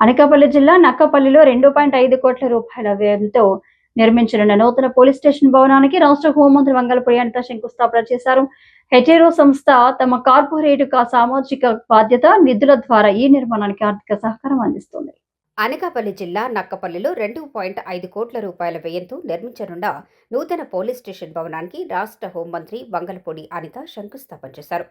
అనకాపల్లి జిల్లా నక్కపల్లిలో రెండు పాయింట్ ఐదు కోట్ల రూపాయల వ్యయంతో నిర్మించనున్న నూతన పోలీస్ స్టేషన్ భవనానికి రాష్ట్ర హోంమంత్రి వంగలపూడి అనిత శంకుస్థాపన చేశారు. హెటెరో సంస్థ తమ కార్పొరేట్ సామాజిక బాధ్యత నిధుల ద్వారా ఈ నిర్మాణానికి ఆర్థిక సహకారం అందిస్తుంది. అనకాపల్లి జిల్లా నక్కపల్లిలో రెండు పాయింట్ ఐదు కోట్ల రూపాయల వ్యయంతో నిర్మించనున్న నూతన పోలీస్ స్టేషన్ భవనానికి రాష్ట్ర హోంమంత్రి వంగలపూడి అనిత శంకుస్థాపన చేశారు.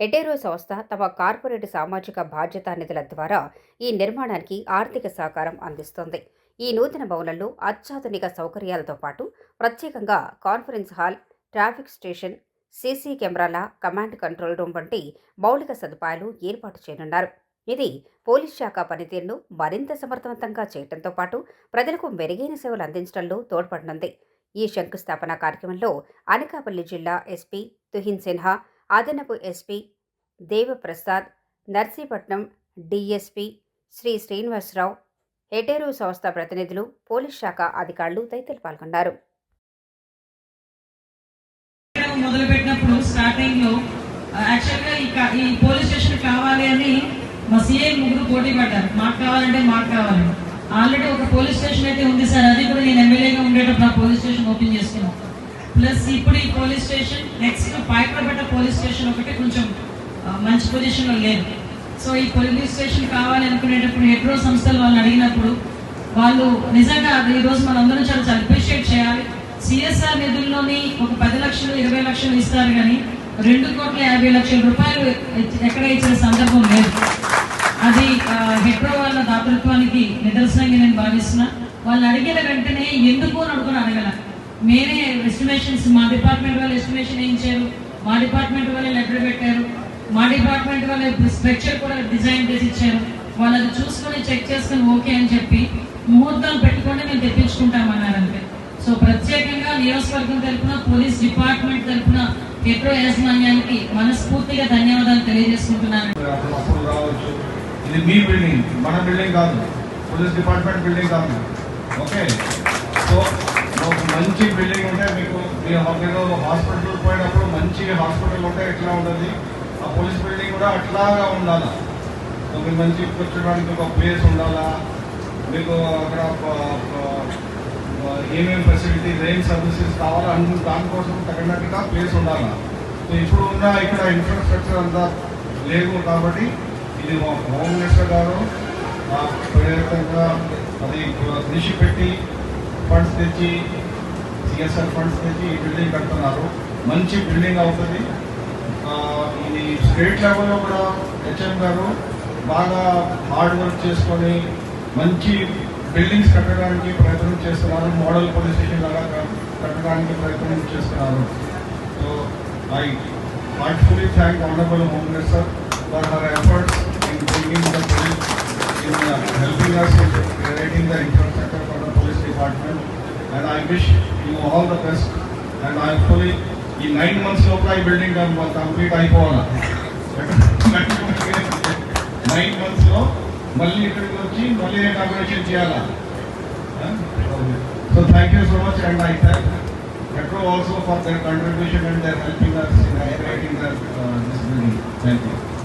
హెటేరో సంస్థ తమ కార్పొరేట్ సామాజిక బాధ్యతా నిధుల ద్వారా ఈ నిర్మాణానికి ఆర్థిక సహకారం అందిస్తోంది. ఈ నూతన భవనంలో అత్యాధునిక సౌకర్యాలతో పాటు ప్రత్యేకంగా conference hall traffic station CC కెమెరాల కమాండ్ కంట్రోల్ రూమ్ వంటి మౌలిక సదుపాయాలు ఏర్పాటు చేయనున్నారు. ఇది పోలీస్ శాఖ పనితీరును మరింత సమర్థవంతంగా చేయడంతో పాటు ప్రజలకు మెరుగైన సేవలు అందించడంలో తోడ్పడనుంది. ఈ శంకుస్థాపన కార్యక్రమంలో అనకాపల్లి జిల్లా ఎస్పీ తుహిన్ సిన్హా అదనపు ఎస్పీ దేవప్రసాద్ నర్సీపట్నం డిఎస్పీ శ్రీ శ్రీనివాసరావు హెటేరో సంస్థ ప్రతినిధులు పోలీస్ శాఖ అధికారులు తదితరులు పాల్గొన్నారు. మొదలుపెట్టినప్పుడు స్టార్టింగ్లో యాక్చువల్ ఈ ఈ పోలీస్ స్టేషన్ కావాలి అని మా సీఐ ముగ్గురు పోటీ పడ్డారు. మాకు కావాలంటే మాకు కావాలి. ఆల్రెడీ ఒక పోలీస్ స్టేషన్ అయితే ఉంది సార్. అది కూడా నేను ఎమ్మెల్యేగా ఉండేటప్పుడు ఆ పోలీస్ స్టేషన్ ఓపెన్ చేసుకున్నాం. ప్లస్ ఇప్పుడు ఈ police station next Payakarapeta police station ఒకటి కొంచెం మంచి పొజిషన్లో లేదు సో ఈ పోలీస్ స్టేషన్ కావాలి అనుకునేటప్పుడు హెట్రో సంస్థలు వాళ్ళని అడిగినప్పుడు వాళ్ళు నిజంగా ఈరోజు ఈ రోజు మనందరం చాలా అప్రిషియేట్ చేయాలి. సిఎస్ఆర్ నిధుల్లోని ఒక పది లక్షలు ఇరవై లక్షలు ఇస్తారు కానీ రెండు కోట్ల యాభై లక్షల రూపాయలు ఎక్కడ ఇచ్చిన సందర్భం లేదు. అది హెట్రో హెడ్రో వాళ్ళ దాతృత్వానికి నిదర్శనంగా నేను భావిస్తున్నా. వాళ్ళు అడిగిన వెంటనే ఎందుకు అని అనుకుని అడగల. మేమే ఎస్టిమేషన్స్ మా డిపార్ట్మెంట్ వాళ్ళు ఎస్టిమేషన్ ఏం చేయరు. మా డిపార్ట్మెంట్ వాళ్ళే లెటర్ పెట్టారు. మా డిపార్ట్మెంట్ వాళ్ళే స్ట్రక్చర్ కూడా డిజైన్ చేసి ఇచ్చారు. వాళ్ళు అది చూసుకొని చెక్ చేసుకుని ఓకే అని చెప్పి ముహూర్తం పెట్టుకొని మేము తెప్పించుకుంటామన్నారంటే సో ప్రత్యేకంగా నియోజకవర్గం తరఫున పోలీస్ డిపార్ట్మెంట్ తరపున ఎక్కడో యాజమాన్యానికి మనస్ఫూర్తిగా ధన్యవాదాలు తెలియజేసుకుంటున్నాను. ఇది మీ బిల్డింగ్ మన బిల్డింగ్ కాదు. పోలీస్ డిపార్ట్మెంట్ బిల్డింగ్ కాదు. ఓకే. సో మంచి బిల్డింగ్ ఉంటే మీకు మీ మీరు హాస్పిటల్ పోయినప్పుడు మంచి హాస్పిటల్ ఉంటే ఎట్లా ఉంటుంది? ఆ పోలీస్ బిల్డింగ్ కూడా అట్లాగా ఉండాలా? మీరు మంచి కూర్చోడానికి ఒక ప్లేస్ ఉండాలా? మీకు అక్కడ ఏమేమి ఫెసిలిటీస్ ఏం సర్వీసెస్ కావాలా? అన్ని దానికోసం తగినట్టుగా ప్లేస్ ఉండాలా? సో ఇప్పుడు ఉన్న ఇక్కడ ఇన్ఫ్రాస్ట్రక్చర్ అంతా లేవు కాబట్టి ఇది మా హోమ్ మినిస్టర్ గారు ప్రేరకంగా అది దృష్టి పెట్టి ఫండ్స్ తెచ్చి సిఎస్ఆర్ ఫండ్స్ నుంచి ఈ బిల్డింగ్ కడుతున్నారు. మంచి బిల్డింగ్ అవుతుంది. ఇది స్టేట్ లెవెల్లో కూడా హెచ్ఎం గారు బాగా హార్డ్ వర్క్ చేసుకొని మంచి బిల్డింగ్స్ కట్టడానికి ప్రయత్నం చేస్తున్నారు. మోడల్ పోలీస్ స్టేషన్ లాగా కట్టడానికి ప్రయత్నం చేస్తున్నారు. So I heartfully thank honourable home minister for her efforts in bringing the police in helping us in creating the infrastructure for and I wish you all the best and I fully ఈ nine months లోపల ఈ building complete అయిపోవాలి nine మంత్స్లో మళ్ళీ ఇక్కడికి వచ్చి మళ్ళీ inauguration చేయాలా so thank you so much and I thank metro also for their contribution and their helping us in creating the, uh, this building. Thank you.